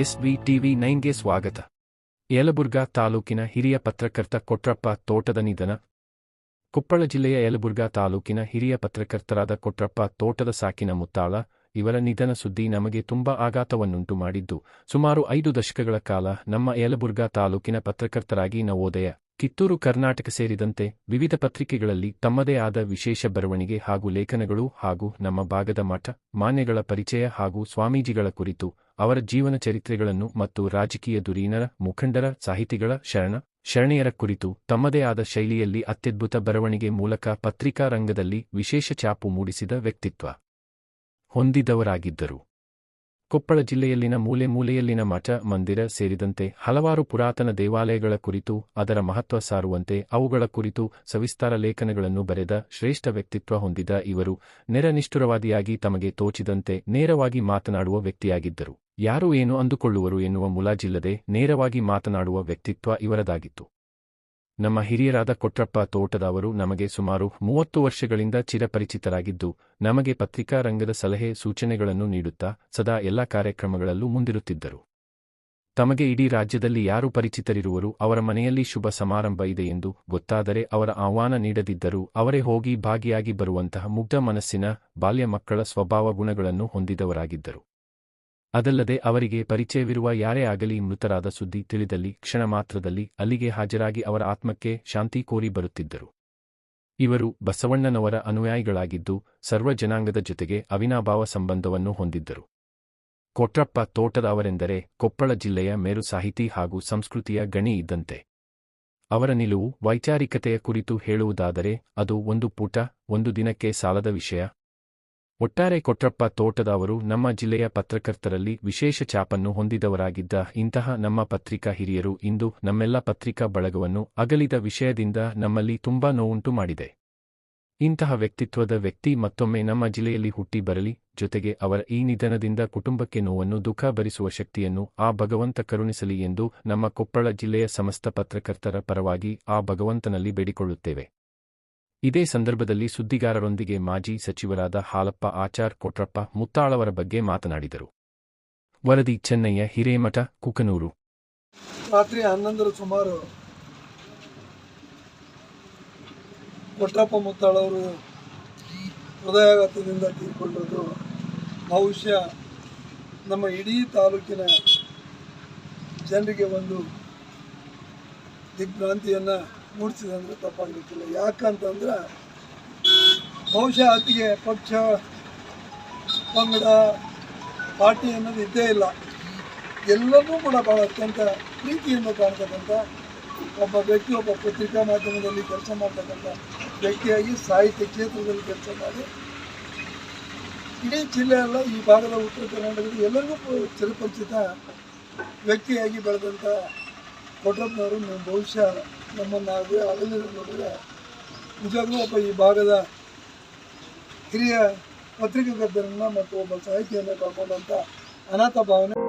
S B TV ನೈನ್ಗೆ ಸ್ವಾಗತ. ಯಲಬುರ್ಗಾ ತಾಲೂಕಿನ ಹಿರಿಯ ಪತ್ರಕರ್ತ ಕೊಟ್ರಪ್ಪ ತೋಟದ ನಿಧನ. ಕೊಪ್ಪಳ ಜಿಲ್ಲೆಯ ಯಲಬುರ್ಗಾ ತಾಲೂಕಿನ ಹಿರಿಯ ಪತ್ರಕರ್ತರಾದ ಕೊಟ್ರಪ್ಪ ತೋಟದ ಸಾಕಿನ ಮುತ್ತಾಳ, ಇವರ ನಿಧನ ಸುದ್ದಿ ನಮಗೆ ತುಂಬಾ ಆಘಾತವನ್ನುಂಟು ಮಾಡಿದ್ದು, ಸುಮಾರು ಐದು ದಶಕಗಳ ಕಾಲ ನಮ್ಮ ಯಲಬುರ್ಗಾ ತಾಲೂಕಿನ ಪತ್ರಕರ್ತರಾಗಿ ನವೋದಯ, ಕಿತ್ತೂರು ಕರ್ನಾಟಕ ಸೇರಿದಂತೆ ವಿವಿಧ ಪತ್ರಿಕೆಗಳಲ್ಲಿ ತಮ್ಮದೇ ಆದ ವಿಶೇಷ ಬರವಣಿಗೆ ಹಾಗೂ ಲೇಖನಗಳು ಹಾಗೂ ನಮ್ಮ ಭಾಗದ ಮಠ, ಮಾನ್ಯಗಳ ಪರಿಚಯ ಹಾಗೂ ಸ್ವಾಮೀಜಿಗಳ ಕುರಿತು ಅವರ ಜೀವನ ಚರಿತ್ರೆಗಳನ್ನು ಮತ್ತು ರಾಜಕೀಯ ಧುರೀಣರ ಮುಖಂಡರ ಸಾಹಿತಿಗಳ ಶರಣ, ಶರಣೆಯರ ಕುರಿತು ತಮ್ಮದೇ ಆದ ಶೈಲಿಯಲ್ಲಿ ಅತ್ಯದ್ಭುತ ಬರವಣಿಗೆ ಮೂಲಕ ಪತ್ರಿಕಾ ರಂಗದಲ್ಲಿ ವಿಶೇಷ ಛಾಪು ಮೂಡಿಸಿದ ವ್ಯಕ್ತಿತ್ವ ಹೊಂದಿದವರಾಗಿದ್ದರು. ಕೊಪ್ಪಳ ಜಿಲ್ಲೆಯಲ್ಲಿನ ಮೂಲೆ ಮೂಲೆಯಲ್ಲಿನ ಮಠ, ಮಂದಿರ ಸೇರಿದಂತೆ ಹಲವಾರು ಪುರಾತನ ದೇವಾಲಯಗಳ ಕುರಿತು, ಅದರ ಮಹತ್ವ ಸಾರುವಂತೆ ಅವುಗಳ ಕುರಿತು ಸವಿಸ್ತಾರ ಲೇಖನಗಳನ್ನು ಬರೆದ ಶ್ರೇಷ್ಠ ವ್ಯಕ್ತಿತ್ವ ಹೊಂದಿದ ಇವರು ನೆರನಿಷ್ಠುರವಾದಿಯಾಗಿ ತಮಗೆ ತೋಚಿದಂತೆ ನೇರವಾಗಿ ಮಾತನಾಡುವ ವ್ಯಕ್ತಿಯಾಗಿದ್ದರು. ಯಾರು ಏನು ಅಂದುಕೊಳ್ಳುವರು ಎನ್ನುವ ಮುಲಾಜಿಲ್ಲದೆ ನೇರವಾಗಿ ಮಾತನಾಡುವ ವ್ಯಕ್ತಿತ್ವ ಇವರದಾಗಿತ್ತು. ನಮ್ಮ ಹಿರಿಯರಾದ ಕೊಟ್ರಪ್ಪ ತೋಟದವರು ನಮಗೆ ಸುಮಾರು ಮೂವತ್ತು ವರ್ಷಗಳಿಂದ ಚಿರಪರಿಚಿತರಾಗಿದ್ದು, ನಮಗೆ ಪತ್ರಿಕಾ ರಂಗದ ಸಲಹೆ ಸೂಚನೆಗಳನ್ನು ನೀಡುತ್ತಾ ಸದಾ ಎಲ್ಲ ಕಾರ್ಯಕ್ರಮಗಳಲ್ಲೂ ಮುಂದಿರುತ್ತಿದ್ದರು. ತಮಗೆ ಇಡೀ ರಾಜ್ಯದಲ್ಲಿ ಯಾರು ಪರಿಚಿತರಿರುವರು, ಅವರ ಮನೆಯಲ್ಲಿ ಶುಭ ಸಮಾರಂಭ ಇದೆ ಎಂದು ಗೊತ್ತಾದರೆ ಅವರ ಆಹ್ವಾನ ನೀಡದಿದ್ದರೂ ಅವರೇ ಹೋಗಿ ಭಾಗಿಯಾಗಿ ಬರುವಂತಹ ಮುಗ್ಧ ಮನಸ್ಸಿನ ಬಾಲ್ಯ ಮಕ್ಕಳ ಸ್ವಭಾವ ಗುಣಗಳನ್ನು ಹೊಂದಿದವರಾಗಿದ್ದರು. ಅದಲ್ಲದೆ ಅವರಿಗೆ ಪರಿಚಯವಿರುವ ಯಾರೇ ಆಗಲಿ ಮೃತರಾದ ಸುದ್ದಿ ತಿಳಿದಲ್ಲಿ ಕ್ಷಣ ಮಾತ್ರದಲ್ಲಿ ಅಲ್ಲಿಗೆ ಹಾಜರಾಗಿ ಅವರ ಆತ್ಮಕ್ಕೆ ಶಾಂತಿ ಕೋರಿ ಬರುತ್ತಿದ್ದರು. ಇವರು ಬಸವಣ್ಣನವರ ಅನುಯಾಯಿಗಳಾಗಿದ್ದು ಸರ್ವ ಜನಾಂಗದ ಜೊತೆಗೆ ಅವಿನಾಭಾವ ಸಂಬಂಧವನ್ನು ಹೊಂದಿದ್ದರು. ಕೊಟ್ರಪ್ಪ ತೋಟದ ಅವರೆಂದರೆ ಕೊಪ್ಪಳ ಜಿಲ್ಲೆಯ ಮೇರು ಸಾಹಿತಿ ಹಾಗೂ ಸಂಸ್ಕೃತಿಯ ಗಣಿ ಇದ್ದಂತೆ. ಅವರ ನಿಲುವು ವೈಚಾರಿಕತೆಯ ಕುರಿತು ಹೇಳುವುದಾದರೆ ಅದು ಒಂದು ಪುಟ, ಒಂದು ದಿನಕ್ಕೆ ಸಾಲದ ವಿಷಯ ಒಟ್ಟಾರೆ ಕೊಟ್ರಪ್ಪ ತೋಟದ ಅವರು ನಮ್ಮ ಜಿಲ್ಲೆಯ ಪತ್ರಕರ್ತರಲ್ಲಿ ವಿಶೇಷ ಛಾಪನ್ನು ಹೊಂದಿದವರಾಗಿದ್ದ ಇಂತಹ ನಮ್ಮ ಪತ್ರಿಕಾ ಹಿರಿಯರು ಇಂದು ನಮ್ಮೆಲ್ಲ ಪತ್ರಿಕಾ ಬಳಗವನ್ನು ಅಗಲಿದ ವಿಷಯದಿಂದ ನಮ್ಮಲ್ಲಿ ತುಂಬಾ ನೋವುಂಟು ಮಾಡಿದೆ. ಇಂತಹ ವ್ಯಕ್ತಿತ್ವದ ವ್ಯಕ್ತಿ ಮತ್ತೊಮ್ಮೆ ನಮ್ಮ ಜಿಲ್ಲೆಯಲ್ಲಿ ಹುಟ್ಟಿ ಬರಲಿ, ಜೊತೆಗೆ ಅವರ ಈ ನಿಧನದಿಂದ ಕುಟುಂಬಕ್ಕೆ ನೋವನ್ನು ದುಃಖ ಭರಿಸುವ ಶಕ್ತಿಯನ್ನು ಆ ಭಗವಂತ ಕರುಣಿಸಲಿ ಎಂದು ನಮ್ಮ ಕೊಪ್ಪಳ ಜಿಲ್ಲೆಯ ಸಮಸ್ತ ಪತ್ರಕರ್ತರ ಪರವಾಗಿ ಆ ಭಗವಂತನಲ್ಲಿ ಬೇಡಿಕೊಳ್ಳುತ್ತೇವೆ. ಇದೇ ಸಂದರ್ಭದಲ್ಲಿ ಸುದ್ದಿಗಾರರೊಂದಿಗೆ ಮಾಜಿ ಸಚಿವರಾದ ಹಾಲಪ್ಪ ಆಚಾರ್ ಕೊಟ್ರಪ್ಪ ಮುತ್ತಾಳವರ ಬಗ್ಗೆ ಮಾತನಾಡಿದರು. ವರದಿ, ಚೆನ್ನಯ್ಯ, ಹಿರೇಮಠ, ಕುಕನೂರು. ರಾತ್ರಿ ಹನ್ನೊಂದರ ಸುಮಾರು ಕೊಟ್ರಪ್ಪ ಮುತ್ತಾಳವರು ಹೃದಯಾಘಾತದಿಂದ ತೀರ್ಕೊಂಡದ್ದು ಬಹುಶಃ ನಮ್ಮ ಇಡೀ ತಾಲೂಕಿನ ಜನರಿಗೆ ಒಂದು ದಿಗ್ಭ್ರಾಂತಿಯನ್ನು ಮೂಡಿಸಿದೆ ಅಂದರೆ ತಪ್ಪಾಗಲಿಕ್ಕಿಲ್ಲ. ಯಾಕಂತಂದ್ರೆ ಬಹುಶಃ ಅತಿಗೆ ಪಕ್ಷ ಪಂಗಡ ಪಾರ್ಟಿ ಅನ್ನೋದು ಇದ್ದೇ ಇಲ್ಲ. ಎಲ್ಲರೂ ಕೂಡ ಭಾಳ ಅತ್ಯಂತ ಪ್ರೀತಿಯನ್ನು ಕಾಣ್ತಕ್ಕಂಥ ಒಬ್ಬ ವ್ಯಕ್ತಿ, ಒಬ್ಬ ಪತ್ರಿಕಾ ಮಾಧ್ಯಮದಲ್ಲಿ ಕೆಲಸ ಮಾಡ್ತಕ್ಕಂಥ ವ್ಯಕ್ತಿಯಾಗಿ ಸಾಹಿತ್ಯ ಕ್ಷೇತ್ರದಲ್ಲಿ ಕೆಲಸ ಮಾಡಿ ಇಡೀ ಜಿಲ್ಲೆಯಲ್ಲ ಈ ಭಾಗದ ಉತ್ತರ ಕರ್ನಾಟಕದಲ್ಲಿ ಎಲ್ಲರಿಗೂ ಚಿರಪರಿಚಿತ ವ್ಯಕ್ತಿಯಾಗಿ ಬೆಳೆದಂಥ ಕೊಟ್ರಪ್ಪನವರು ನಮ್ಮ ಬಹುಶಃ ನಮ್ಮನ್ನು ಆಗಲಿ ಆಗಲಿ ನೋಡಿದ್ರೆ ನಿಜವಾಗ್ಲೂ ಒಬ್ಬ ಈ ಭಾಗದ ಹಿರಿಯ ಪತ್ರಿಕಾಕರ್ತರನ್ನು ಮತ್ತು ಒಬ್ಬ ಸಾಹಿತಿಯನ್ನು ಕಳ್ಕೊಂಡಂಥ ಅನಾಥ ಭಾವನೆ